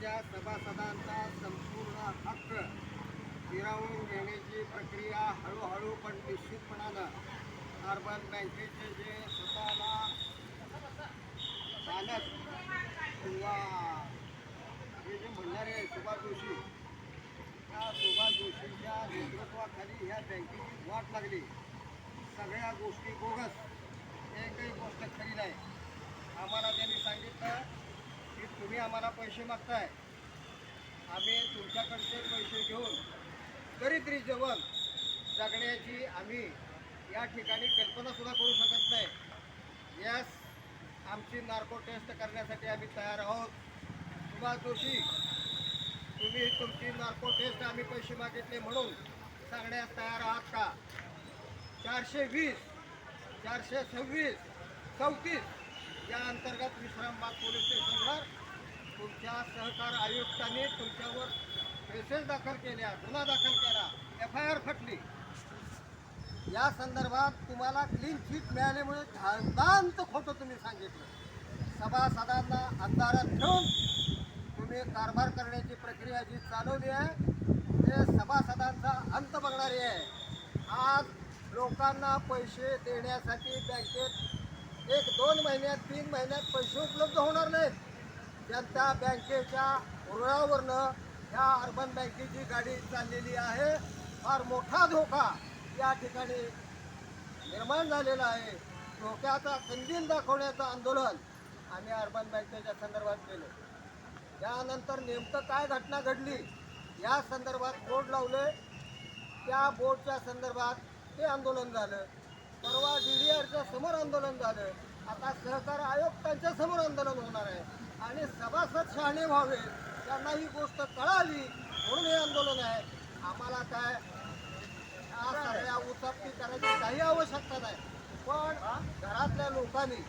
बँकेच्या सभासदांचा संपूर्ण हक्क हिरावून घेण्याची प्रक्रिया हळूहळू पण निश्चितपणानं अर्बन बँकेचे जे स्वतःला चालक किंवा हे जे म्हणणारे आहे सुभाष जोशी त्या सुभाष जोशींच्या नेतृत्वाखाली ह्या बँकेची वाट लागली. सगळ्या गोष्टी बोगस एकही गोष्ट खरी नाही आम्हाला त्यांनी सांगितलं की तुम्ही आम्हाला पैसे मागताय. आम्ही तुमच्याकडचे पैसे घेऊन दरिद्री जेवण जगण्याची आम्ही या ठिकाणी कल्पनासुद्धा करू शकत नाही. यास आमची नार्को टेस्ट करण्यासाठी आम्ही तयार आहोत. सुभाष जोशी तुम्ही तुमची नार्को टेस्ट आम्ही पैसे मागितले म्हणून सांगण्यास तयार आहात का? चारशे वीस चारशे सव्वीस चौतीस या अंतर्गत विश्रामबाग पोलीस स्टेशनवर तुमच्या सहकार आयुक्तांनी तुमच्यावर केसेस दाखल केल्या गुन्हा दाखल केला एफ आय आर फटली. या संदर्भात तुम्हाला क्लीन चिट मिळाल्यामुळे धांदांत खोटं तुम्ही सांगितलं. सभासदांना अंधारात ठेवून तुम्ही कारभार करण्याची प्रक्रिया जी चालवली आहे ते सभासदांचा अंत बघणारी आहे. आज लोकांना पैसे देण्यासाठी बँकेत एक दोन महिन्यात तीन महिन्यात पैसे उपलब्ध होणार नाहीत. जनता बँकेच्या रुळावरनं ह्या अर्बन बँकेची गाडी चाललेली आहे. फार मोठा धोका या ठिकाणी निर्माण झालेला आहे. धोक्याचा कंदील दाखवण्याचं आंदोलन आम्ही अर्बन बँकेच्या संदर्भात केलं. त्यानंतर नेमकं काय घटना घडली या संदर्भात बोर्ड लावले. त्या बोर्डच्या संदर्भात ते आंदोलन झालं. परवा डी डी आरच्या समोर आंदोलन झालं. आता सहकार आयुक्तांच्या समोर आंदोलन होणार आहे. सभासद शहाणे व्हावे त्यांना ही गोष्ट कळावी म्हणून हे आंदोलन आहे. आम्हाला काय या सगळ्या उचापती करायची काही आवश्यकता नाही. पण घरातल्या लोकांनी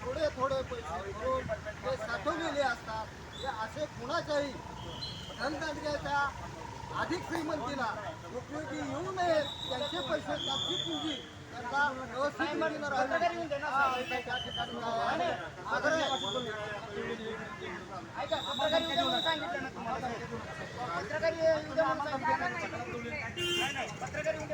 थोडे थोडे पैसे भरून ते साठवलेले असतात हे असे कुणाच्याही धनदांडग्याच्या अधिक श्रीमंतीला उपयोगी येऊ नये त्यांचे पैसे त्यांची पुंजी त्यांना व्यवस्थित त्या ठिकाणी. आग्रह पत्रकार